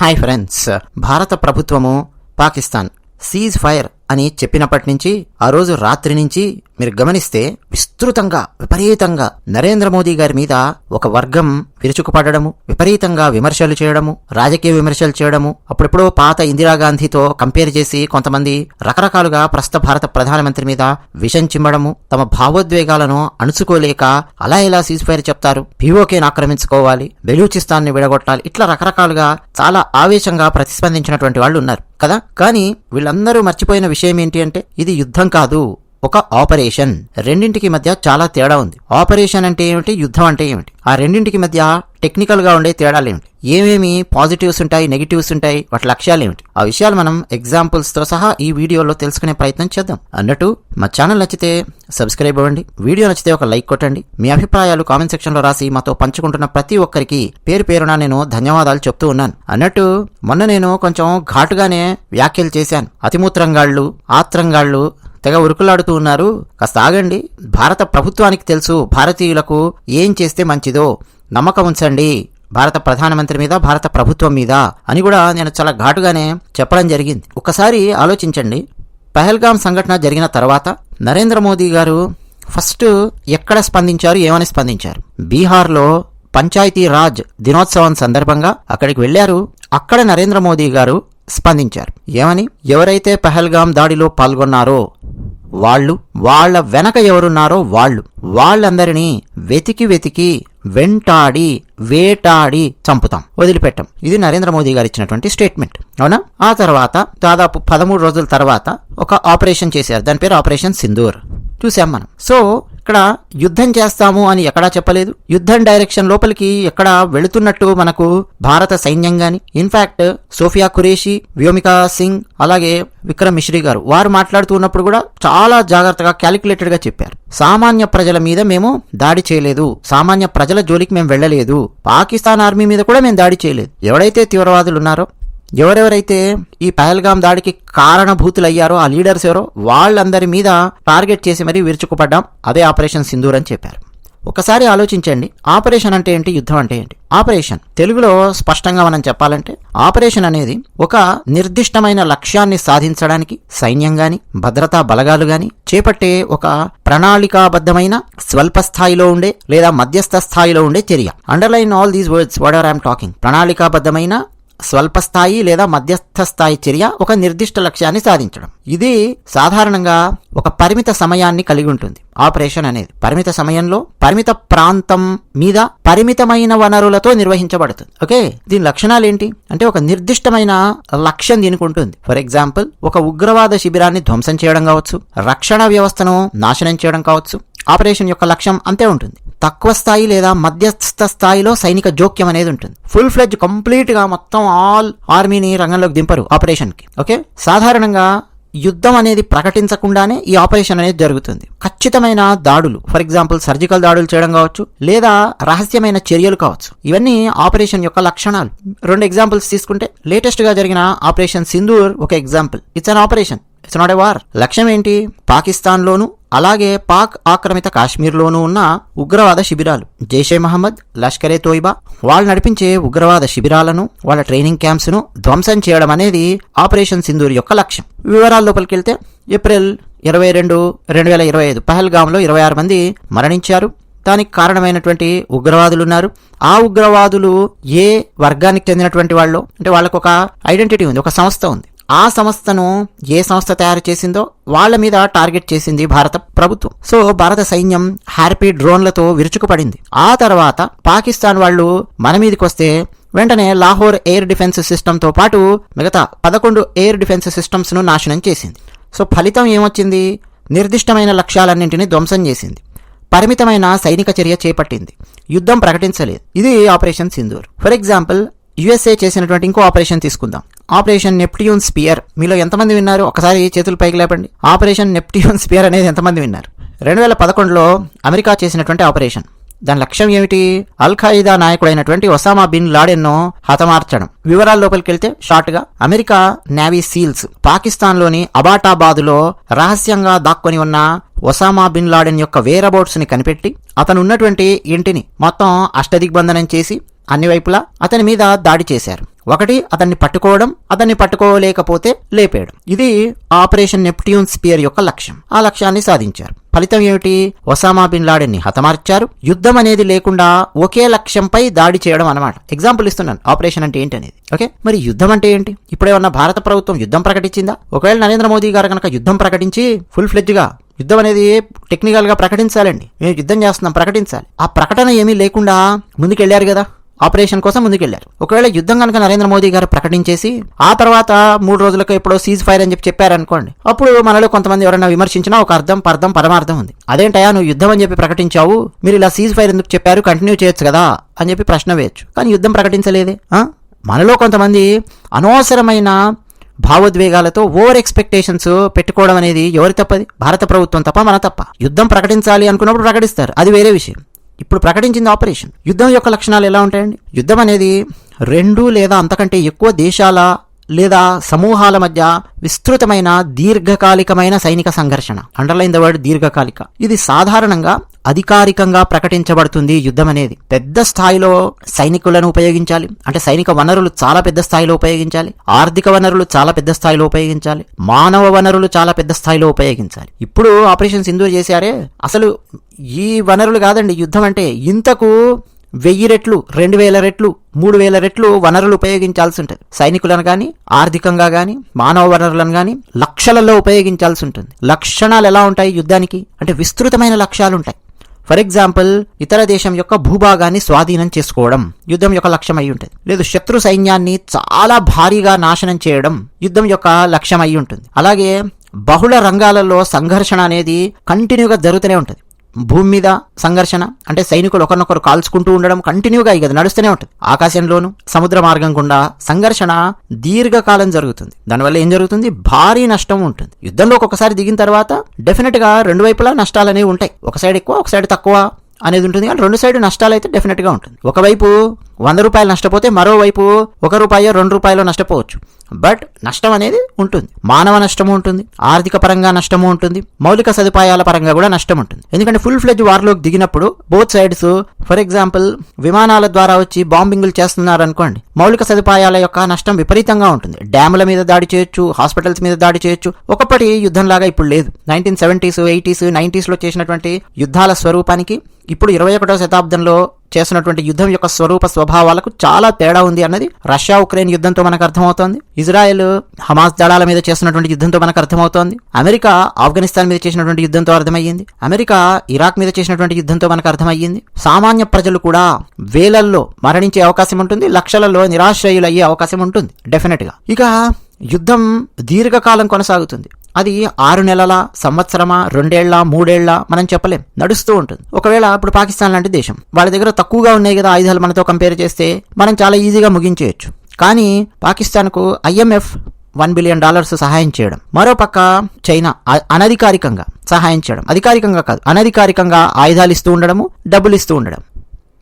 Hi friends భారత ప్రభుత్వము Pakistan cease fire అని చెప్పినప్పటి నుంచి ఆ రోజు రాత్రి నుంచి మీరు గమనిస్తే విస్తృతంగా విపరీతంగా నరేంద్ర మోదీ గారి మీద ఒక వర్గం విరుచుకుపడము విపరీతంగా విమర్శలు చేయడము రాజకీయ విమర్శలు చేయడము అప్పుడెప్పుడో పాత ఇందిరాగాంధీతో కంపేర్ చేసి కొంతమంది రకరకాలుగా ప్రస్తుత భారత ప్రధానమంత్రి మీద విషం చిమ్మడము తమ భావోద్వేగాలను అణుచుకోలేక అలా ఇలా సీజ్ఫైర్ చెప్తారు. పీఓకేని ఆక్రమించుకోవాలి బెలూచిస్తాన్ని విడగొట్టాలి ఇట్లా రకరకాలుగా చాలా ఆవేశంగా ప్రతిస్పందించినటువంటి వాళ్ళు ఉన్నారు కదా? కానీ వీళ్ళందరూ మర్చిపోయిన విషయం ఏంటి అంటే ఇది యుద్ధం కాదు ఒక ఆపరేషన్. రెండింటికి మధ్య చాలా తేడా ఉంది. ఆపరేషన్ అంటే ఏమిటి? యుద్ధం అంటే ఏమిటి? ఆ రెండింటికి మధ్య టెక్నికల్గా ఉండే తేడాలు ఏమిటి ఏమేమి పాజిటివ్స్ ఉంటాయి నెగిటివ్స్ ఉంటాయి? వాటి లక్ష్యాలు ఏమిటి ఆ విషయాలు మనం ఎగ్జాంపుల్స్తో సహా ఈ వీడియోలో తెలుసుకునే ప్రయత్నం చేద్దాం. అన్నట్టు మా ఛానల్ నచ్చితే సబ్స్క్రైబ్ అవ్వండి. వీడియో నచ్చితే ఒక లైక్ కొట్టండి. మీ అభిప్రాయాలు కామెంట్ సెక్షన్లో రాసి మాతో పంచుకుంటున్న ప్రతి ఒక్కరికి పేరు పేరున నేను ధన్యవాదాలు చెప్తూ ఉన్నాను. అన్నట్టు మొన్న నేను కొంచెం ఘాటుగానే వ్యాఖ్యలు చేశాను. అతిమూత్రంగాళ్ళు ఆత్రంగాళ్ళు తెగ ఉరుకులాడుతూ ఉన్నారు. కాస్త ఆగండి. భారత ప్రభుత్వానికి తెలుసు భారతీయులకు ఏం చేస్తే మంచిదో. నమ్మకం ఉంచండి. భారత ప్రధానమంత్రి మీద భారత ప్రభుత్వం మీద అని కూడా నేను చాలా ఘాటుగానే చెప్పడం జరిగింది. ఒకసారి ఆలోచించండి. పహల్గాం సంఘటన జరిగిన తర్వాత నరేంద్ర మోదీ గారు ఫస్ట్ ఎక్కడ స్పందించారు ఏమని స్పందించారు? బీహార్లో పంచాయతీ రాజ్ దినోత్సవం సందర్భంగా అక్కడికి వెళ్ళారు అక్కడ నరేంద్ర మోదీ గారు స్పందించారు. ఏమని? ఎవరైతే పహల్గాం దాడిలో పాల్గొన్నారో వాళ్ళు వాళ్ళ వెనక ఎవరున్నారో వాళ్ళు వాళ్ళందరినీ వెతికి వెతికి వెంటాడి వేటాడి చంపుతాం. వదిలిపెట్టాం. ఇది నరేంద్ర మోదీ గారు ఇచ్చినటువంటి స్టేట్మెంట్. అవునా? ఆ తర్వాత దాదాపు పదమూడు రోజుల తర్వాత ఒక ఆపరేషన్ చేశారు. దాని పేరు ఆపరేషన్ సింధూర్. చూసాం మనం. సో ఇక్కడ యుద్ధం చేస్తాము అని ఎక్కడా చెప్పలేదు. యుద్ధం డైరెక్షన్ లోపలికి ఎక్కడ వెళుతున్నట్టు మనకు భారత సైన్యం గాని ఇన్ఫాక్ట్ సోఫియా ఖురేషి వ్యోమికా సింగ్ అలాగే విక్రమ్ మిశ్రీ గారు వారు మాట్లాడుతూ ఉన్నప్పుడు కూడా చాలా జాగ్రత్తగా క్యాలిక్యులేటెడ్గా చెప్పారు. సామాన్య ప్రజల మీద మేము దాడి చేయలేదు. సామాన్య ప్రజల జోలికి మేము వెళ్ళలేదు. పాకిస్తాన్ ఆర్మీ మీద కూడా మేము దాడి చేయలేదు. ఎవడైతే తీవ్రవాదులు ఉన్నారో ఎవరెవరైతే ఈ పహల్గాం దాడికి కారణభూతులయ్యారో ఆ లీడర్స్ ఎవరో వాళ్ళందరి మీద టార్గెట్ చేసి మరీ విరుచుకుపడ్డాం. అదే ఆపరేషన్ సింధూర్ అని చెప్పారు. ఒకసారి ఆలోచించండి. ఆపరేషన్ అంటే ఏంటి? యుద్ధం అంటే ఏంటి? ఆపరేషన్. తెలుగులో స్పష్టంగా మనం చెప్పాలంటే ఆపరేషన్ అనేది ఒక నిర్దిష్టమైన లక్ష్యాన్ని సాధించడానికి సైన్యం గాని భద్రతా బలగాలు గాని చేపట్టే ఒక ప్రణాళికాబద్ధమైన స్వల్ప స్థాయిలో ఉండే లేదా మధ్యస్థ స్థాయిలో ఉండే చర్య. Underline all these words what are I'm talking ప్రణాళికాబద్ధమైన స్వల్ప స్థాయి లేదా మధ్యస్థ స్థాయి చర్య ఒక నిర్దిష్ట లక్ష్యాన్ని సాధించడం. ఇది సాధారణంగా ఒక పరిమిత సమయాన్ని కలిగి ఉంటుంది. ఆపరేషన్ అనేది పరిమిత సమయంలో పరిమిత ప్రాంతం మీద పరిమితమైన వనరులతో నిర్వహించబడుతుంది. ఓకే? దీని లక్షణాలు ఏంటి? అంటే ఒక నిర్దిష్టమైన లక్ష్యం దీనికి ఉంటుంది. ఫర్ ఎగ్జాంపుల్ ఒక ఉగ్రవాద శిబిరాన్ని ధ్వంసం చేయడం కావచ్చు. రక్షణ వ్యవస్థను నాశనం చేయడం కావచ్చు. ఆపరేషన్ యొక్క లక్ష్యం అంతే ఉంటుంది. తక్కువ స్థాయి లేదా మధ్యస్థ స్థాయిలో సైనిక జోక్యం అనేది ఉంటుంది. ఫుల్ ఫ్లెడ్జ్ కంప్లీట్గా మొత్తం ఆల్ ఆర్మీని రంగంలోకి దింపరు ఆపరేషన్కి ఓకే సాధారణంగా యుద్ధం అనేది ప్రకటించకుండానే ఈ ఆపరేషన్ అనేది జరుగుతుంది. ఖచ్చితమైన దాడులు ఫర్ ఎగ్జాంపుల్ సర్జికల్ దాడులు చేయడం కావచ్చు లేదా రహస్యమైన చర్యలు కావచ్చు. ఇవన్నీ ఆపరేషన్ యొక్క లక్షణాలు. రెండు ఎగ్జాంపుల్స్ తీసుకుంటే లేటెస్ట్గా జరిగిన ఆపరేషన్ సింధూర్ ఒక example it's an operation it's not a war లక్ష్యం ఏంటి? పాకిస్తాన్లోను అలాగే పాక్ ఆక్రమిత కాశ్మీర్లోనూ ఉన్న ఉగ్రవాద శిబిరాలు. జైషే మహమ్మద్ లష్కరే తోయిబా వాళ్ళు నడిపించే ఉగ్రవాద శిబిరాలను వాళ్ళ ట్రైనింగ్ క్యాంప్స్ను ధ్వంసం చేయడం అనేది ఆపరేషన్ సింధూర్ యొక్క లక్ష్యం. వివరాల లోపలికి వెళ్తే ఏప్రిల్ ఇరవై రెండు రెండు వేల ఇరవై ఐదు పహల్గాంలో ఇరవై ఆరు మంది మరణించారు. దానికి కారణమైనటువంటి ఉగ్రవాదులు ఉన్నారు ఆ ఉగ్రవాదులు ఏ వర్గానికి చెందినటువంటి వాళ్ళు? అంటే వాళ్ళకు ఒక ఐడెంటిటీ ఉంది ఒక సంస్థ ఉంది. ఆ సంస్థను ఏ సంస్థ తయారు చేసిందో వాళ్ళ మీద టార్గెట్ చేసింది భారత ప్రభుత్వం. సో భారత సైన్యం హ్యాపీ డ్రోన్లతో విరుచుకుపడింది. ఆ తర్వాత పాకిస్తాన్ వాళ్ళు మన మీదకి వస్తే వెంటనే లాహోర్ ఎయిర్ డిఫెన్స్ సిస్టమ్తో పాటు మిగతా పదకొండు ఎయిర్ డిఫెన్స్ సిస్టమ్స్ను నాశనం చేసింది. సో ఫలితం ఏమొచ్చింది? నిర్దిష్టమైన లక్ష్యాలన్నింటినీ ధ్వంసం చేసింది. పరిమితమైన సైనిక చర్య చేపట్టింది. యుద్ధం ప్రకటించలేదు. ఇది operation Sindoor. For example USA చేసినటువంటి ఇంకో ఆపరేషన్ తీసుకుందాం. Operation Neptune spear. మీలో ఎంతమంది విన్నారు? ఒకసారి చేతులు పైకి లేపండి. ఆపరేషన్ నెప్ట్యూన్ స్పియర్ అనేది ఎంతమంది విన్నారు? రెండు వేల పదకొండులో అమెరికా చేసినటువంటి ఆపరేషన్. దాని లక్ష్యం ఏమిటి? అల్ ఖైదా నాయకుడైనటువంటి ఒసామా బిన్ లాడెన్ను హతమార్చడం. వివరాల లోపలికి వెళ్తే షార్ట్గా అమెరికా నేవీ సీల్స్ పాకిస్తాన్లోని అబాటాబాద్లో రహస్యంగా దాక్కొని ఉన్న ఒసామా బిన్ లాడెన్ యొక్క వేరబౌట్స్ని కనిపెట్టి అతను ఉన్నటువంటి ఇంటిని మొత్తం అష్టదిగ్బంధనం చేసి అన్ని వైపులా అతని మీద దాడి చేశారు. ఒకటి అతన్ని పట్టుకోవడం అతన్ని పట్టుకోలేకపోతే లేపేయడం ఇది ఆపరేషన్ నెప్ట్యూన్ స్పియర్ యొక్క లక్ష్యం. ఆ లక్ష్యాన్ని సాధించారు. ఫలితం ఏమిటి? ఒసామా బిన్ లాడెన్ని హతమార్చారు. యుద్ధం అనేది లేకుండా ఒకే లక్ష్యంపై దాడి చేయడం అనమాట ఎగ్జాంపుల్ ఇస్తున్నాను. ఆపరేషన్ అంటే ఏంటి అనేది ఓకే మరి యుద్ధం అంటే ఏంటి? ఇప్పుడేమన్నా భారత ప్రభుత్వం యుద్ధం ప్రకటించిందా? ఒకవేళ నరేంద్ర మోదీ గారు కనుక యుద్ధం ప్రకటించి ఫుల్ ఫ్లెడ్జ్గా యుద్ధం అనేది టెక్నికల్గా ప్రకటించాలండి. మేము యుద్ధం చేస్తున్నాం ప్రకటించాలి. ఆ ప్రకటన ఏమీ లేకుండా ముందుకెళ్ళారు కదా. ఆపరేషన్ కోసం ముందుకెళ్ళారు. ఒకవేళ యుద్ధం కనుక నరేంద్ర మోదీ గారు ప్రకటించేసి ఆ తర్వాత మూడు రోజులకు ఎప్పుడో సీజ్ ఫైర్ అని చెప్పి చెప్పారనుకోండి అప్పుడు మనలో కొంతమంది ఎవరైనా విమర్శించినా ఒక అర్థం పర్థం పరమార్థం ఉంది. అదేంటయా నువ్వు యుద్ధం అని చెప్పి ప్రకటించావు మీరు ఇలా సీజ్ ఫైర్ ఎందుకు చెప్పారు కంటిన్యూ చేయొచ్చు కదా అని చెప్పి ప్రశ్న వేయచ్చు. కానీ యుద్ధం ప్రకటించలేదే మనలో కొంతమంది అనవసరమైన భావోద్వేగాలతో ఓవర్ ఎక్స్పెక్టేషన్స్ పెట్టుకోవడం అనేది ఎవరి తప్పది? భారత ప్రభుత్వం తప్ప మన తప్ప. యుద్ధం ప్రకటించాలి అనుకున్నప్పుడు ప్రకటిస్తారు అది వేరే విషయం. ఇప్పుడు ప్రకటించింది ఆపరేషన్. యుద్ధం యొక్క లక్షణాలు ఎలా ఉంటాయండి? యుద్ధం అనేది రెండు లేదా అంతకంటే ఎక్కువ దేశాల లేదా సమూహాల మధ్య విస్తృతమైన దీర్ఘకాలికమైన సైనిక సంఘర్షణ. అండర్లైన్ ద వర్డ్ దీర్ఘకాలిక. ఇది సాధారణంగా అధికారికంగా ప్రకటించబడుతుంది యుద్ధం అనేది. పెద్ద స్థాయిలో సైనికులను ఉపయోగించాలి. అంటే సైనిక వనరులు చాలా పెద్ద స్థాయిలో ఉపయోగించాలి. ఆర్థిక వనరులు చాలా పెద్ద స్థాయిలో ఉపయోగించాలి. మానవ వనరులు చాలా పెద్ద స్థాయిలో ఉపయోగించాలి. ఇప్పుడు ఆపరేషన్ సింధూర్ చేశారే. అసలు ఈ వనరులు కాదండి యుద్ధం అంటే ఇంతకు వెయ్యి రెట్లు రెండు వేల రెట్లు మూడు వేల రెట్లు వనరులు ఉపయోగించాల్సి ఉంటుంది. సైనికులను కానీ ఆర్థికంగా కానీ మానవ వనరులను కానీ లక్షలలో ఉపయోగించాల్సి ఉంటుంది. లక్షణాలు ఎలా ఉంటాయి యుద్ధానికి? అంటే విస్తృతమైన లక్ష్యాలు ఉంటాయి. ఫర్ ఎగ్జాంపుల్ ఇతర దేశం యొక్క భూభాగాన్ని స్వాధీనం చేసుకోవడం యుద్ధం యొక్క లక్ష్యం అయి ఉంటుంది. లేదు శత్రు సైన్యాన్ని చాలా భారీగా నాశనం చేయడం యుద్ధం యొక్క లక్ష్యం అయి ఉంటుంది. అలాగే బహుళ రంగాలలో సంఘర్షణ అనేది కంటిన్యూగా జరుగుతూనే ఉంటుంది. భూమి మీద సంఘర్షణ అంటే సైనికులు ఒకరినొకరు కాల్చుకుంటూ ఉండడం కంటిన్యూగా ఇక నడుస్తూనే ఉంటుంది. ఆకాశంలోను సముద్ర మార్గం గుండా సంఘర్షణ దీర్ఘకాలం జరుగుతుంది. దానివల్ల ఏం జరుగుతుంది? భారీ నష్టం ఉంటుంది. యుద్ధంలో ఒక్కొక్కసారి దిగిన తర్వాత డెఫినెట్గా రెండు వైపులా నష్టాలు అనేవి ఉంటాయి. ఒక సైడ్ ఎక్కువ ఒక సైడ్ తక్కువ అనేది ఉంటుంది. కానీ రెండు సైడ్ నష్టాలు అయితే డెఫినెట్గా ఉంటుంది. ఒకవైపు వంద రూపాయలు నష్టపోతే మరోవైపు ఒక రూపాయో రెండు రూపాయలు నష్టపోవచ్చు. బట్ నష్టం అనేది ఉంటుంది. మానవ నష్టము ఉంటుంది. ఆర్థిక పరంగా నష్టము ఉంటుంది. మౌలిక సదుపాయాల పరంగా కూడా నష్టం ఉంటుంది. ఎందుకంటే ఫుల్ ఫ్లెజ్ వార్లోకి దిగినప్పుడు బోత్ సైడ్స్ ఫర్ ఎగ్జాంపుల్ విమానాల ద్వారా వచ్చి బాంబింగ్లు చేస్తున్నారు అనుకోండి మౌలిక సదుపాయాల యొక్క నష్టం విపరీతంగా ఉంటుంది. డ్యాముల మీద దాడి చేయొచ్చు హాస్పిటల్స్ మీద దాడి చేయొచ్చు. ఒకప్పటి యుద్ధంలాగా ఇప్పుడు లేదు. నైన్టీన్ సెవెంటీస్ ఎయిటీస్ నైన్టీస్లో చేసినటువంటి యుద్ధాల స్వరూపానికి ఇప్పుడు ఇరవై ఒకటో శతాబ్దంలో చేస్తున్నటువంటి యుద్ధం యొక్క స్వరూప స్వభావాలకు చాలా తేడా ఉంది అన్నది రష్యా ఉక్రెయిన్ యుద్ధంతో మనకు అర్థమవుతోంది. ఇజ్రాయెల్ హమాస్ దళాల మీద చేస్తున్నటువంటి యుద్ధంతో మనకు అర్థమవుతోంది. అమెరికా ఆఫ్ఘనిస్తాన్ మీద చేసినటువంటి యుద్ధంతో అర్థమయ్యింది. అమెరికా ఇరాక్ మీద చేసినటువంటి యుద్ధంతో మనకు అర్థమయ్యింది. సామాన్య ప్రజలు కూడా వేలల్లో మరణించే అవకాశం ఉంటుంది లక్షలలో నిరాశ్రయులయ్యే అవకాశం ఉంటుంది డెఫినెట్గా ఇక యుద్ధం దీర్ఘకాలం కొనసాగుతుంది. అది ఆరు నెలల సంవత్సరమా రెండేళ్ళ మూడేళ్ళ మనం చెప్పలేం. నడుస్తూ ఉంటుంది. ఒకవేళ ఇప్పుడు పాకిస్తాన్ లాంటి దేశం వాళ్ళ దగ్గర తక్కువగా ఉన్నాయి కదా ఆయుధాలు మనతో కంపేర్ చేస్తే మనం చాలా ఈజీగా ముగించేయచ్చు. కానీ పాకిస్తాన్కు ఐఎంఎఫ్ వన్ బిలియన్ డాలర్స్ సహాయం చేయడం మరోపక్క చైనా అనధికారికంగా సహాయం చేయడం. అధికారికంగా కాదు అనధికారికంగా ఆయుధాలు ఇస్తూ ఉండడము డబ్బులు ఇస్తూ ఉండడం.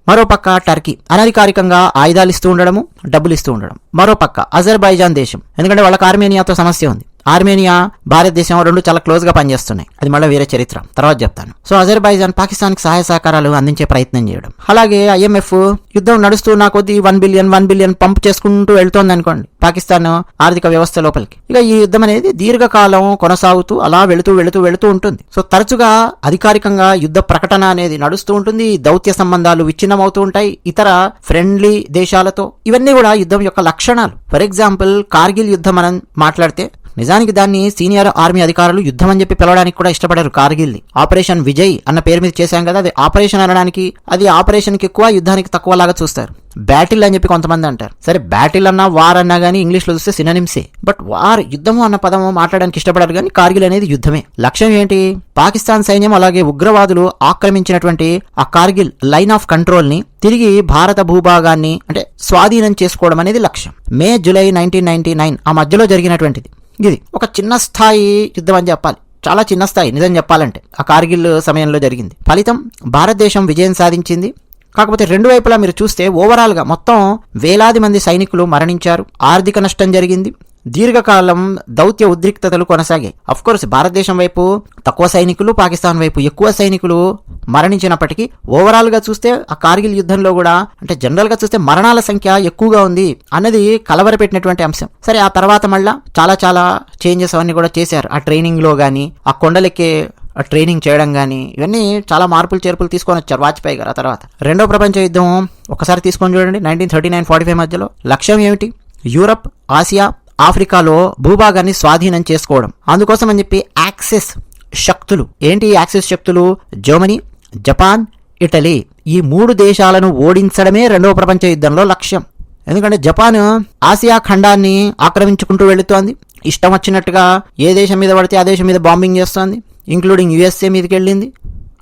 మరోపక్క టర్కీ అనధికారికంగా ఆయుధాలు ఇస్తూ ఉండడము డబ్బులు ఇస్తూ ఉండడం. మరోపక్క అజర్బైజాన్ దేశం ఎందుకంటే వాళ్ళకి ఆర్మేనియాతో సమస్య ఉంది. ఆర్మేనియా భారతదేశం రెండు చాలా క్లోజ్గా పనిచేస్తున్నాయి. అది మళ్ళీ వేరే చరిత్ర. తర్వాత చెప్తాను. సో అజర్బైజాన్ పాకిస్తాన్కి సహాయ సహకారాలు అందించే ప్రయత్నం చేయడం. అలాగే ఐఎంఎఫ్ యుద్ధం నడుస్తున్న కొద్దీ one billion one billion pump చేసుకుంటూ వెళ్తోంది అనుకోండి పాకిస్తాన్ ఆర్థిక వ్యవస్థ లోపలికి. ఇక ఈ యుద్ధం అనేది దీర్ఘకాలం కొనసాగుతూ అలా వెళుతూ వెళుతూ వెళుతూ ఉంటుంది. సో తరచుగా అధికారికంగా యుద్ధ ప్రకటన అనేది నడుస్తూ ఉంటుంది దౌత్య సంబంధాలు విచ్ఛిన్నమవుతూ ఉంటాయి ఇతర ఫ్రెండ్లీ దేశాలతో. ఇవన్నీ కూడా యుద్ధం యొక్క లక్షణాలు. ఫర్ ఎగ్జాంపుల్ కార్గిల్ యుద్ధం మనం మాట్లాడితే నిజానికి దాన్ని సీనియర్ ఆర్మీ అధికారులు యుద్ధం అని చెప్పి పిలవడానికి కూడా ఇష్టపడారు కార్గిల్ని. ఆపరేషన్ విజయ్ అన్న పేరు మీద చేశాం కదా అది ఆపరేషన్ అనడానికి అది ఆపరేషన్కి ఎక్కువ యుద్ధానికి తక్కువ లాగా చూస్తారు. బ్యాటిల్ అని చెప్పి కొంతమంది అంటారు. సరే బ్యాటిల్ అన్నా వార్ అన్నా కానీ ఇంగ్లీష్లో చూస్తే సిననిమ్సే బట్ వార్ యుద్ధము అన్న పదము మాట్లాడడానికి ఇష్టపడారు కానీ కార్గిల్ అనేది యుద్ధమే. లక్ష్యం ఏంటి? పాకిస్తాన్ సైన్యం అలాగే ఉగ్రవాదులు ఆక్రమించినటువంటి ఆ కార్గిల్ లైన్ ఆఫ్ కంట్రోల్ని తిరిగి భారత భూభాగాన్ని అంటే స్వాధీనం చేసుకోవడం అనేది లక్ష్యం. May July nineteen ninety nine ఆ మధ్యలో జరిగినటువంటిది. ఇది ఒక చిన్న స్థాయి యుద్ధం అని చెప్పాలి. చాలా చిన్న స్థాయి నిజం చెప్పాలంటే. ఆ కార్గిల్ సమయంలో జరిగింది. ఫలితం భారతదేశం విజయం సాధించింది. కాకపోతే రెండు వైపులా మీరు చూస్తే ఓవరాల్గా మొత్తం వేలాది మంది సైనికులు మరణించారు. ఆర్థిక నష్టం జరిగింది. దీర్ఘకాలం దౌత్య ఉద్రిక్తతలు కొనసాగాయి. అఫ్కోర్స్ భారతదేశం వైపు తక్కువ సైనికులు పాకిస్తాన్ వైపు ఎక్కువ సైనికులు మరణించినప్పటికీ ఓవరాల్గా చూస్తే ఆ కార్గిల్ యుద్ధంలో కూడా అంటే జనరల్గా చూస్తే మరణాల సంఖ్య ఎక్కువగా ఉంది అన్నది కలవరపెట్టినటువంటి అంశం. సరే ఆ తర్వాత మళ్ళా చాలా చాలా చేంజెస్ అవన్నీ కూడా చేశారు. ఆ ట్రైనింగ్లో కానీ ఆ కొండలెక్కే ఆ ట్రైనింగ్ చేయడం కానీ ఇవన్నీ చాలా మార్పులు చేర్పులు తీసుకొని వచ్చారు వాజ్పేయి గారు ఆ తర్వాత. రెండో ప్రపంచ యుద్ధం ఒకసారి తీసుకొని చూడండి nineteen thirty nine forty five మధ్యలో. లక్ష్యం ఏమిటి? యూరప్ ఆసియా ఆఫ్రికాలో భూభాగాన్ని స్వాధీనం చేసుకోవడం. అందుకోసం అని చెప్పి యాక్సెస్ శక్తులు. ఏంటి ఈ యాక్సెస్ శక్తులు? Germany Japan Italy. ఈ మూడు దేశాలను ఓడించడమే రెండవ ప్రపంచ యుద్ధంలో లక్ష్యం. ఎందుకంటే జపాన్ ఆసియా ఖండాన్ని ఆక్రమించుకుంటూ వెళుతోంది. ఇష్టం వచ్చినట్టుగా ఏ దేశం మీద పడితే ఆ దేశం మీద బాంబింగ్ చేస్తోంది ఇంక్లూడింగ్ యుఎస్ఏ మీదకి వెళ్ళింది.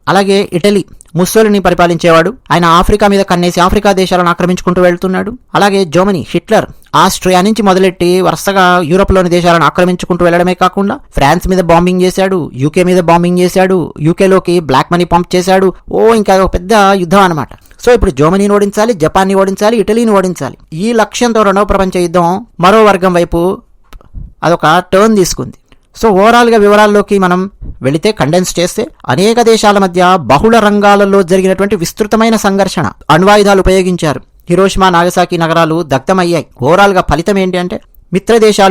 అలాగే ఇటలీ ముస్సోలిని పరిపాలించేవాడు. ఆయన ఆఫ్రికా మీద కన్నేసి ఆఫ్రికా దేశాలను ఆక్రమించుకుంటూ వెళ్తున్నాడు. అలాగే జర్మనీ హిట్లర్ ఆస్ట్రియా నుంచి మొదలెట్టి వరుసగా యూరోప్లోని దేశాలను ఆక్రమించుకుంటూ వెళ్ళడమే కాకుండా ఫ్రాన్స్ మీద బాంబింగ్ చేశాడు యూకే మీద బాంబింగ్ చేశాడు యూకేలోకి బ్లాక్ మనీ పంప్ చేశాడు. ఓ ఇంకా ఒక పెద్ద యుద్ధం అనమాట సో ఇప్పుడు జర్మనీని ఓడించాలి జపాన్ని ఓడించాలి ఇటలీని ఓడించాలి. ఈ లక్ష్యంతో రెండవ ప్రపంచ యుద్ధం మరో వర్గం వైపు అదొక టర్న్ తీసుకుంది. సో ఓవరాల్గా వివరాల్లోకి మనం వెళితే కండెన్స్ చేస్తే అనేక దేశాల మధ్య బహుళ రంగాలలో జరిగినటువంటి విస్తృతమైన సంఘర్షణ అణ్వాయుధాలు ఉపయోగించారు. హిరోషిమా నాగసాకి నగరాలు దగ్ధమయ్యాయి. ఓవరాల్గా ఫలితం ఏంటి అంటే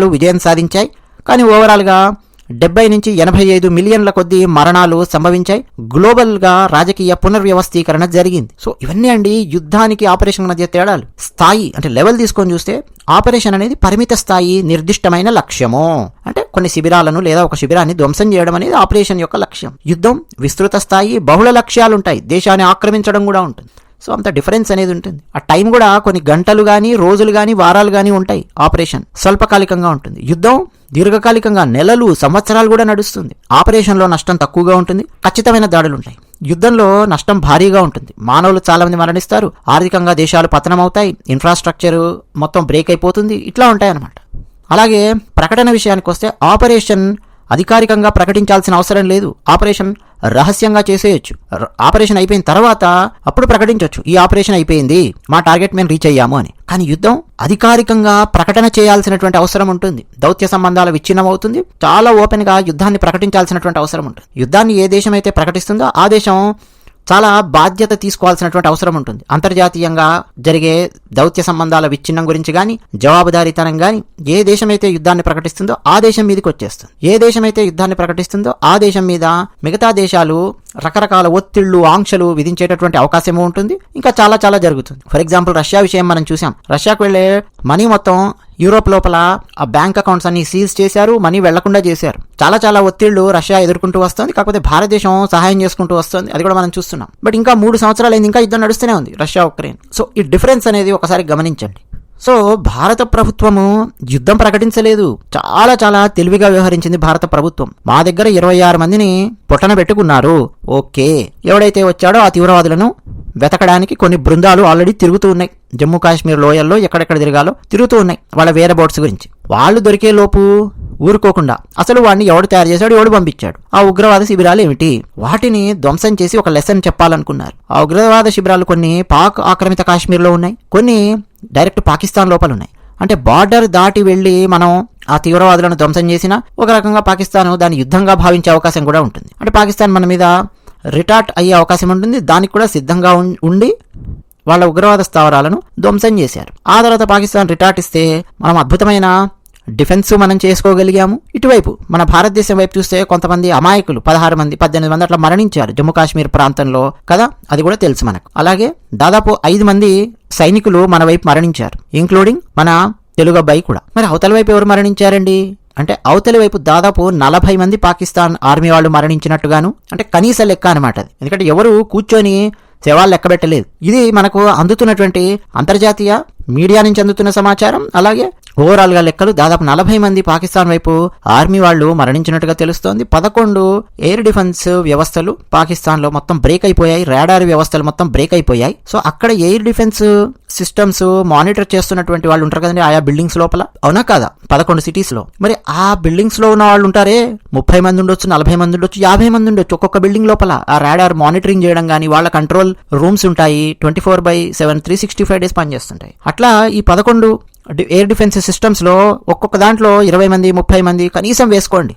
విజయం సాధించాయి. కానీ ఓవరాల్గా డెబ్బై నుంచి ఎనభై ఐదు మిలియన్ల కొద్దీ మరణాలు సంభవించాయి. గ్లోబల్గా రాజకీయ పునర్వ్యవస్థీకరణ జరిగింది. సో ఇవన్నీ అండి యుద్ధానికి ఆపరేషన్ మధ్య తేడాలు. స్థాయి అంటే లెవెల్ తీసుకొని చూస్తే ఆపరేషన్ అనేది పరిమిత స్థాయి నిర్దిష్టమైన లక్ష్యము. అంటే కొన్ని శిబిరాలను లేదా ఒక శిబిరాన్ని ధ్వంసం చేయడం అనేది ఆపరేషన్ యొక్క లక్ష్యం. యుద్ధం విస్తృత స్థాయి బహుళ లక్ష్యాలుంటాయి. దేశాన్ని ఆక్రమించడం కూడా ఉంటుంది. సో అంత డిఫరెన్స్ అనేది ఉంటుంది. ఆ టైం కూడా కొన్ని గంటలు కానీ రోజులు కానీ వారాలు కానీ ఉంటాయి ఆపరేషన్. స్వల్పకాలికంగా ఉంటుంది. యుద్ధం దీర్ఘకాలికంగా నెలలు సంవత్సరాలు కూడా నడుస్తుంది. ఆపరేషన్లో నష్టం తక్కువగా ఉంటుంది. ఖచ్చితమైన దాడులు ఉంటాయి. యుద్ధంలో నష్టం భారీగా ఉంటుంది. మానవులు చాలామంది మరణిస్తారు. ఆర్థికంగా దేశాలు పతనమవుతాయి. ఇన్ఫ్రాస్ట్రక్చర్ మొత్తం బ్రేక్ అయిపోతుంది. ఇట్లా ఉంటాయన్నమాట. అలాగే ప్రకటన విషయానికి వస్తే ఆపరేషన్ అధికారికంగా ప్రకటించాల్సిన అవసరం లేదు. ఆపరేషన్ రహస్యంగా చేసేయచ్చు. ఆపరేషన్ అయిపోయిన తర్వాత అప్పుడు ప్రకటించవచ్చు ఈ ఆపరేషన్ అయిపోయింది మా టార్గెట్ మేము రీచ్ అయ్యాము అని. కానీ యుద్ధం అధికారికంగా ప్రకటన చేయాల్సినటువంటి అవసరం ఉంటుంది. దౌత్య సంబంధాల విచ్ఛిన్నం అవుతుంది చాలా ఓపెన్గా యుద్ధాన్ని ప్రకటించాల్సినటువంటి అవసరం ఉంటుంది. యుద్ధాన్ని ఏ దేశం అయితే ప్రకటిస్తుందో ఆ దేశం చాలా బాధ్యత తీసుకోవాల్సినటువంటి అవసరం ఉంటుంది. అంతర్జాతీయంగా జరిగే దౌత్య సంబంధాల విచ్ఛిన్నం గురించి కానీ జవాబుదారీతనం కానీ ఏ దేశమైతే యుద్ధాన్ని ప్రకటిస్తుందో ఆ దేశం మీదకి వచ్చేస్తుంది. ఏ దేశమైతే యుద్ధాన్ని ప్రకటిస్తుందో ఆ దేశం మీద మిగతా దేశాలు రకరకాల ఒత్తిళ్ళు ఆంక్షలు విధించేటటువంటి అవకాశం ఉంటుంది. ఇంకా చాలా చాలా జరుగుతుంది. ఫర్ ఎగ్జాంపుల్ రష్యా విషయం మనం చూసాం. రష్యాకు వెళ్ళే మనీ మొత్తం యూరోప్ లోపల ఆ బ్యాంక్ అకౌంట్స్ అన్ని సీజ్ చేశారు మనీ వెళ్ళకుండా చేశారు. చాలా చాలా ఒత్తిళ్ళు రష్యా ఎదుర్కొంటూ వస్తుంది. కాకపోతే భారతదేశం సహాయం చేసుకుంటూ వస్తుంది. అది కూడా మనం చూస్తున్నాం. బట్ ఇంకా మూడు సంవత్సరాలు అయింది ఇంకా యుద్ధం నడుస్తూనే ఉంది రష్యా ఉక్రెయిన్ సో ఈ డిఫరెన్స్ అనేది ఒకసారి గమనించండి. సో భారత ప్రభుత్వము యుద్ధం ప్రకటించలేదు. చాలా చాలా తెలివిగా వ్యవహరించింది భారత ప్రభుత్వం. మా దగ్గర ఇరవై ఆరు మందిని పొట్టన పెట్టుకున్నారు. ఓకే. ఎవడైతే వచ్చాడో ఆ తీవ్రవాదులను వెతకడానికి కొన్ని బృందాలు ఆల్రెడీ తిరుగుతూ ఉన్నాయి. జమ్మూ కాశ్మీర్ లోయల్లో ఎక్కడెక్కడ తిరగాలో తిరుగుతూ ఉన్నాయి వాళ్ళ వేరే బోట్స్ గురించి. వాళ్ళు దొరికే లోపు ఊరుకోకుండా అసలు వాడిని ఎవడు తయారు చేశాడు ఎవడు పంపించాడు? ఆ ఉగ్రవాద శిబిరాలు ఏమిటి? వాటిని ధ్వంసం చేసి ఒక లెసన్ చెప్పాలనుకున్నారు. ఆ ఉగ్రవాద శిబిరాలు కొన్ని పాక్ ఆక్రమిత కాశ్మీర్లో ఉన్నాయి. కొన్ని డైరెక్ట్ పాకిస్తాన్ లోపల ఉన్నాయి అంటే బార్డర్ దాటి వెళ్ళి మనం ఆ తీవ్రవాదులను ధ్వంసం చేసినా ఒక రకంగా పాకిస్తాన్ దాన్ని యుద్ధంగా భావించే అవకాశం కూడా ఉంటుంది. అంటే పాకిస్తాన్ మన మీద రిటార్ట్ అయ్యే అవకాశం ఉంటుంది. దానికి కూడా సిద్ధంగా ఉం- ఉండి వాళ్ళ ఉగ్రవాద స్థావరాలను ధ్వంసం చేశారు. ఆ తర్వాత పాకిస్తాన్ రిటార్ట్ ఇస్తే మనం అద్భుతమైన డిఫెన్స్ మనం చేసుకోగలిగాము. ఇటువైపు మన భారతదేశం వైపు చూస్తే కొంతమంది అమాయకులు పదహారు మంది పద్దెనిమిది మంది అట్లా మరణించారు జమ్మూ కాశ్మీర్ ప్రాంతంలో కదా? అది కూడా తెలుసు మనకు. అలాగే దాదాపు ఐదు మంది సైనికులు మన వైపు మరణించారు ఇంక్లూడింగ్ మన తెలుగు అబ్బాయి కూడా. మరి అవతల వైపు ఎవరు మరణించారండి? అంటే అవతలి వైపు దాదాపు నలభై మంది పాకిస్తాన్ ఆర్మీ వాళ్ళు మరణించినట్టుగాను అంటే కనీస లెక్క అనమాట అది. ఎందుకంటే ఎవరు కూర్చొని శవాలు లెక్కబెట్టలేదు ఇది మనకు అందుతున్నటువంటి అంతర్జాతీయ మీడియా నుంచి అందుతున్న సమాచారం అలాగే ఓవరాల్గా లెక్కలు దాదాపు నలభై మంది పాకిస్తాన్ వైపు ఆర్మీ వాళ్ళు మరణించినట్టుగా తెలుస్తోంది. పదకొండు ఎయిర్ డిఫెన్స్ వ్యవస్థలు పాకిస్తాన్లో మొత్తం బ్రేక్ అయిపోయాయి. రాడార్ వ్యవస్థలు మొత్తం బ్రేక్ అయిపోయాయి. సో అక్కడ ఎయిర్ డిఫెన్స్ సిస్టమ్స్ మానిటర్ చేస్తున్నటువంటి వాళ్ళు ఉంటారు కదండి ఆయా బిల్డింగ్స్ లోపల? అవునా కాదా? పదకొండు సిటీస్లో. మరి ఆ బిల్డింగ్స్లో ఉన్న వాళ్ళు ఉంటారే? ముప్పై మంది ఉండొచ్చు నలభై మంది ఉండొచ్చు యాభై మంది ఉండొచ్చు ఒక్కొక్క బిల్డింగ్ లోపల. ఆ రాడార్ మానిటరింగ్ చేయడం కానీ వాళ్ళ కంట్రోల్ రూమ్స్ ఉంటాయి. Twenty four by seven three sixty five days పనిచేస్తుంటాయి. అట్లా ఈ పదకొండు ఎయిర్ డిఫెన్స్ సిస్టమ్స్లో ఒక్కొక్క దాంట్లో ఇరవై మంది ముప్పై మంది కనీసం వేసుకోండి.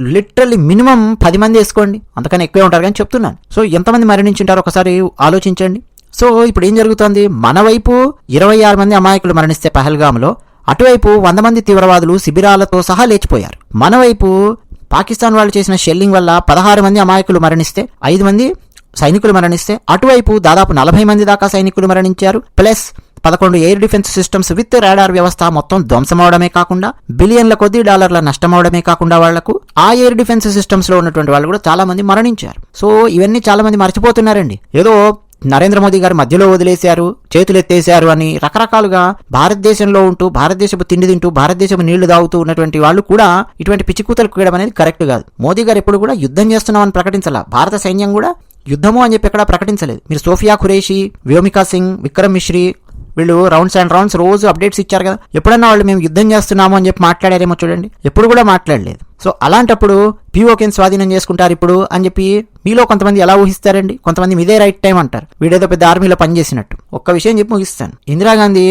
లిటరల్లీ మినిమం పది మంది వేసుకోండి. అంతకన్నా ఎక్కువే ఉంటారు కానీ చెప్తున్నాను. సో ఎంతమంది మరణించుంటారో ఒకసారి ఆలోచించండి. సో ఇప్పుడు ఏం జరుగుతోంది? మన వైపు ఇరవై ఆరు మంది అమాయకులు మరణిస్తే పహల్గామ్లో అటువైపు వంద మంది తీవ్రవాదులు శిబిరాలతో సహా లేచిపోయారు. మనవైపు పాకిస్తాన్ వాళ్ళు చేసిన షెల్లింగ్ వల్ల పదహారు మంది అమాయకులు మరణిస్తే ఐదు మంది సైనికులు మరణిస్తే అటువైపు దాదాపు నలభై మంది దాకా సైనికులు మరణించారు. ప్లస్ పదకొండు air defence systems with radar వ్యవస్థ మొత్తం ధ్వంసమవడమే కాకుండా బిలియన్ల కొద్ది డాలర్ల నష్టమవడమే కాకుండా వాళ్ళకు ఆ ఎయిర్ డిఫెన్స్ సిస్టమ్స్లో ఉన్నటువంటి వాళ్ళు కూడా చాలా మంది మరణించారు. సో ఇవన్నీ చాలా మంది మర్చిపోతున్నారండి. ఏదో నరేంద్ర మోదీ గారు మధ్యలో వదిలేశారు చేతులెత్తేశారు అని రకరకాలుగా భారతదేశంలో ఉంటూ భారతదేశపు తిండి తింటూ భారతదేశపు నీళ్ళు తాగుతూ ఉన్నటువంటి వాళ్ళు కూడా ఇటువంటి పిచ్చికూతలు కూయడం అనేది కరెక్ట్ కాదు. మోదీ గారు ఎప్పుడు కూడా యుద్ధం చేస్తున్నామని ప్రకటించాల. భారత సైన్యం కూడా యుద్ధము అని చెప్పి ఎక్కడా ప్రకటించలేదు. మీరు సోఫియా ఖురేషి వ్యోమికా సింగ్ విక్రమ్ మిశ్రీ వీళ్ళు రౌండ్స్ అండ్ రౌండ్స్ రోజు అప్డేట్స్ ఇచ్చారు కదా. ఎప్పుడన్నా వాళ్ళు మేము యుద్ధం చేస్తున్నాము అని చెప్పి మాట్లాడారేమో చూడండి. ఎప్పుడు కూడా మాట్లాడలేదు. సో అలాంటప్పుడు పీఓకేని స్వాధీనం చేసుకుంటారు ఇప్పుడు అని చెప్పి మీలో కొంతమంది ఎలా ఊహిస్తారండి? కొంతమంది మీదే రైట్ టైం అంటారు. వీడేదో పెద్ద ఆర్మీలో పనిచేసినట్టు. ఒక్క విషయం చెప్పి ముగిస్తాను. ఇందిరాగాంధీ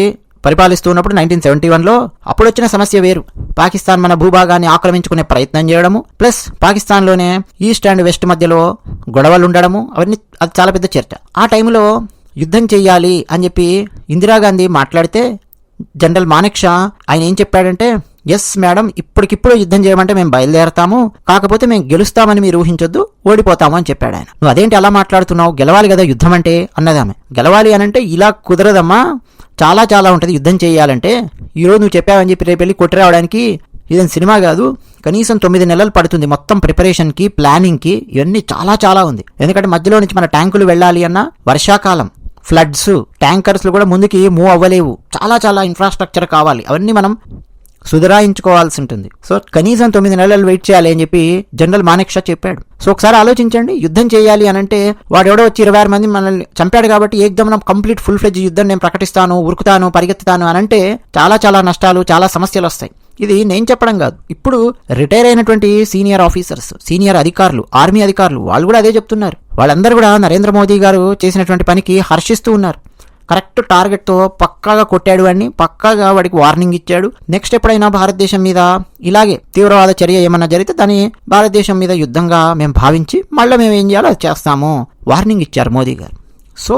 పరిపాలిస్తూ ఉన్నప్పుడు నైన్టీన్ సెవెంటీ వన్లో అప్పుడు వచ్చిన సమస్య వేరు. పాకిస్తాన్ మన భూభాగాన్ని ఆక్రమించుకునే ప్రయత్నం చేయడము ప్లస్ పాకిస్తాన్లోనే ఈస్ట్ అండ్ వెస్ట్ మధ్యలో గొడవలు ఉండడము అవన్నీ అది చాలా పెద్ద చర్చ. ఆ టైంలో యుద్ధం చెయ్యాలి అని చెప్పి ఇందిరాగాంధీ మాట్లాడితే జనరల్ మానెక్ షా ఆయన ఏం చెప్పాడంటే ఎస్ మేడం ఇప్పటికిప్పుడు యుద్ధం చేయమంటే మేము బయలుదేరతాము కాకపోతే మేము గెలుస్తామని మీరు ఊహించొద్దు ఓడిపోతాము అని చెప్పాడు ఆయన. నువ్వు అదేంటి అలా మాట్లాడుతున్నావు? గెలవాలి కదా యుద్ధం అంటే? అన్నది ఆమె. గెలవాలి అని అంటే ఇలా కుదరదమ్మా చాలా చాలా ఉంటుంది యుద్ధం చేయాలంటే. ఈరోజు నువ్వు చెప్పావని చెప్పి రేపు వెళ్ళి కొట్టి రావడానికి ఇదని సినిమా కాదు. కనీసం తొమ్మిది నెలలు పడుతుంది మొత్తం ప్రిపరేషన్కి ప్లానింగ్కి ఇవన్నీ చాలా చాలా ఉంది. ఎందుకంటే మధ్యలో నుంచి మన ట్యాంకులు వెళ్ళాలి అన్న వర్షాకాలం. ఫ్లడ్స్ ట్యాంకర్స్లు కూడా ముందుకి మూవ్ అవ్వలేవు. చాలా చాలా ఇన్ఫ్రాస్ట్రక్చర్ కావాలి. అవన్నీ మనం సుధరాయించుకోవాల్సి ఉంటుంది సో కనీసం తొమ్మిది నెలలు వెయిట్ చేయాలి అని చెప్పి జనరల్ మానేక్షా చెప్పాడు. సో ఒకసారి ఆలోచించండి యుద్ధం చేయాలి అని అంటే వాడు ఎవడో వచ్చి ఇరవై ఆరు మంది మనల్ని చంపాడు కాబట్టి ఏకదం కంప్లీట్ ఫుల్ ఫ్లెజ్ యుద్ధం నేను ప్రకటిస్తాను ఉరుకుతాను పరిగెత్తుతాను అని అంటే చాలా చాలా నష్టాలు చాలా సమస్యలు వస్తాయి. ఇది నేను చెప్పడం కాదు. ఇప్పుడు రిటైర్ అయినటువంటి సీనియర్ ఆఫీసర్స్ సీనియర్ అధికారులు ఆర్మీ అధికారులు వాళ్ళు కూడా అదే చెప్తున్నారు. వాళ్ళందరూ కూడా నరేంద్ర మోదీ గారు చేసినటువంటి పనికి హర్షిస్తూ ఉన్నారు. కరెక్ట్ టార్గెట్తో పక్కాగా కొట్టాడు అని పక్కాగా వాడికి వార్నింగ్ ఇచ్చాడు. నెక్స్ట్ ఎప్పుడైనా భారతదేశం మీద ఇలాగే తీవ్రవాద చర్య ఏమన్నా జరిగితే దాన్ని భారతదేశం మీద యుద్ధంగా మేము భావించి మళ్ళీ మేము ఏం చేయాలో అది చేస్తాము. వార్నింగ్ ఇచ్చారు మోదీ గారు. సో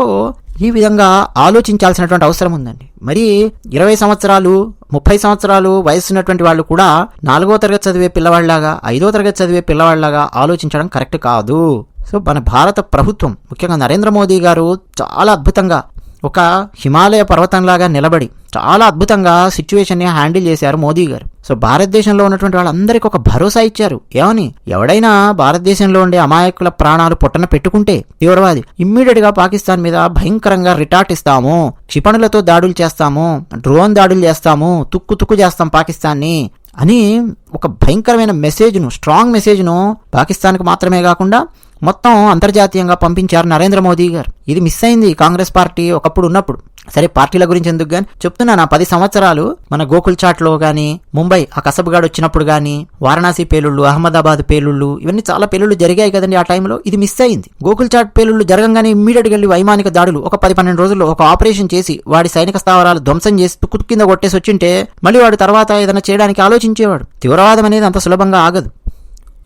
ఈ విధంగా ఆలోచించాల్సినటువంటి అవసరం ఉందండి. మరి ఇరవై సంవత్సరాలు ముప్పై సంవత్సరాలు వయసు ఉన్నటువంటి వాళ్ళు కూడా నాలుగో తరగతి చదివే పిల్లవాళ్ళలాగా ఐదో తరగతి చదివే పిల్లవాళ్ళలాగా ఆలోచించడం కరెక్ట్ కాదు. సో మన భారత ప్రభుత్వం ముఖ్యంగా నరేంద్ర మోదీ గారు చాలా అద్భుతంగా ఒక హిమాలయ పర్వతంలాగా నిలబడి చాలా అద్భుతంగా సిచ్యువేషన్ని హ్యాండిల్ చేశారు మోదీ గారు. సో భారతదేశంలో ఉన్నటువంటి వాళ్ళందరికీ ఒక భరోసా ఇచ్చారు. ఏమని? ఎవడైనా భారతదేశంలో ఉండే అమాయకుల ప్రాణాలు పొట్టన పెట్టుకుంటే తీవ్రవాది. ఇమ్మీడియట్గా పాకిస్తాన్ మీద భయంకరంగా రిటార్ట్ ఇస్తాము. క్షిపణులతో దాడులు చేస్తాము. డ్రోన్ దాడులు చేస్తాము. తుక్కు తుక్కు చేస్తాం పాకిస్తాన్ని అని ఒక భయంకరమైన మెసేజ్ను స్ట్రాంగ్ మెసేజ్ను పాకిస్తాన్కి మాత్రమే కాకుండా మొత్తం అంతర్జాతీయంగా పంపించారు నరేంద్ర మోదీ గారు. ఇది మిస్ అయింది. కాంగ్రెస్ పార్టీ ఒకప్పుడు ఉన్నప్పుడు. సరే పార్టీల గురించి ఎందుకు గాని? చెప్తున్నా నా పది సంవత్సరాలు మన గోకుల్ చాట్లో కానీ ముంబై ఆ కసబ్గాడ్ వచ్చినప్పుడు కానీ వారణాసి పేలుళ్ళు అహ్మదాబాద్ పేలుళ్ళు ఇవన్నీ చాలా పేలుళ్ళు జరిగాయి కదండి ఆ టైంలో. ఇది మిస్ అయింది. గోకుల్ చాట్ పేలుళ్ళు జరగంగానే ఇమ్మీడియట్గా వైమానిక దాడులు ఒక పది పన్నెండు రోజుల్లో ఒక ఆపరేషన్ చేసి వాడి సైనిక స్థావరాలు ధ్వంసం చేసి తుక్కు కింద కొట్టేసి వచ్చింటే మళ్ళీ వాడు తర్వాత ఏదైనా చేయడానికి ఆలోచించేవాడు. తీవ్రవాదం అనేది అంత సులభంగా ఆగదు.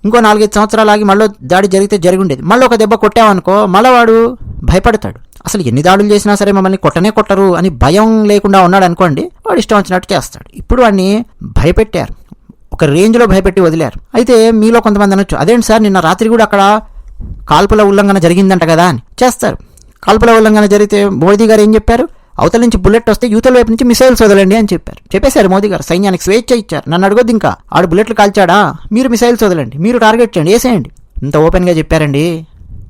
ఇంకో నాలుగైదు సంవత్సరాలు ఆగి మళ్ళీ దాడి జరిగితే జరిగి ఉండేది మళ్ళీ ఒక దెబ్బ కొట్టామనుకో మళ్ళీ వాడు భయపడతాడు. అసలు ఎన్ని దాడులు చేసినా సరే మమ్మల్ని కొట్టనే కొట్టరు అని భయం లేకుండా ఉన్నాడు అనుకోండి వాడు ఇష్టం వచ్చినట్టు చేస్తాడు ఇప్పుడు వాడిని భయపెట్టారు. ఒక రేంజ్లో భయపెట్టి వదిలారు. అయితే మీలో కొంతమంది అనొచ్చు. అదేంటి సార్ నిన్న రాత్రి కూడా అక్కడ కాల్పుల ఉల్లంఘన జరిగిందంట కదా అని. చేస్తారు. కాల్పుల ఉల్లంఘన జరిగితే మోదీ గారు ఏం చెప్పారు? అవతల నుంచి బుల్లెట్ వస్తే యూతల వైపు నుంచి మిసైల్స్ వదలండి అని చెప్పారు. చెప్పేశారు మోదీ గారు సైన్యానికి స్వేచ్ఛ ఇచ్చారు. నన్ను అడగొద్దు ఇంకా. ఆడు బుల్లెట్లు కాల్చాడా? మీరు మిసైల్స్ వదలండి. మీరు టార్గెట్ చేయండి వేసేయండి. ఇంత ఓపెన్గా చెప్పారండి.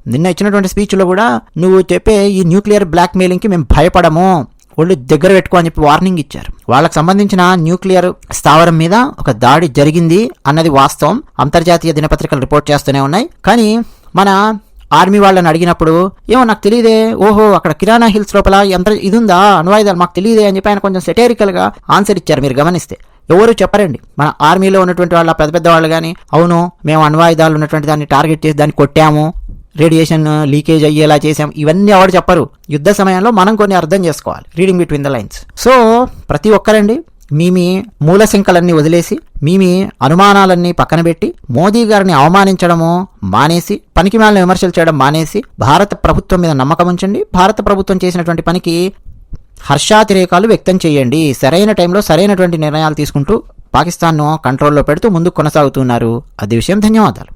నిన్న ఇచ్చినటువంటి స్పీచ్లో కూడా నువ్వు చెప్పే ఈ న్యూక్లియర్ బ్లాక్ మెయిలింగ్కి మేము భయపడము. ఒళ్ళు దగ్గర పెట్టుకో అని చెప్పి వార్నింగ్ ఇచ్చారు. వాళ్ళకి సంబంధించిన న్యూక్లియర్ స్థావరం మీద ఒక దాడి జరిగింది అన్నది వాస్తవం. అంతర్జాతీయ దినపత్రికలు రిపోర్ట్ చేస్తూనే ఉన్నాయి. కానీ మన ఆర్మీ వాళ్ళని అడిగినప్పుడు ఏమో నాకు తెలియదే ఓహో అక్కడ కిరాణా హిల్స్ లోపల ఎంత ఇది ఉందా అణువాయుధాలు మాకు తెలియదే అని చెప్పి ఆయన కొంచెం సెటేరికల్గా ఆన్సర్ ఇచ్చారు మీరు గమనిస్తే. ఎవరు చెప్పరండి. మన ఆర్మీలో ఉన్నటువంటి వాళ్ళ పెద్ద పెద్ద వాళ్ళు కానీ అవును మేము అణ్వాయుధాలు ఉన్నటువంటి దాన్ని టార్గెట్ చేసి దాన్ని కొట్టాము రేడియేషన్ లీకేజ్ అయ్యేలా చేసాం ఇవన్నీ ఎవరు చెప్పరు. యుద్ధ సమయంలో మనం కొన్ని అర్థం చేసుకోవాలి. Reading between the lines so ప్రతి ఒక్కరండి మీ మీ మూలశంకలన్నీ వదిలేసి మీ మీ అనుమానాలన్నీ పక్కన పెట్టి మోదీ గారిని అవమానించడము మానేసి పనికి మేళ విమర్శలు చేయడం మానేసి భారత ప్రభుత్వం మీద నమ్మకం ఉంచండి భారత ప్రభుత్వం చేసినటువంటి పనికి హర్షాతిరేకాలు వ్యక్తం చేయండి. సరైన టైంలో సరైనటువంటి నిర్ణయాలు తీసుకుంటూ పాకిస్తాన్ను కంట్రోల్లో పెడుతూ ముందుకు కొనసాగుతున్నారు. అది విషయం ధన్యవాదాలు.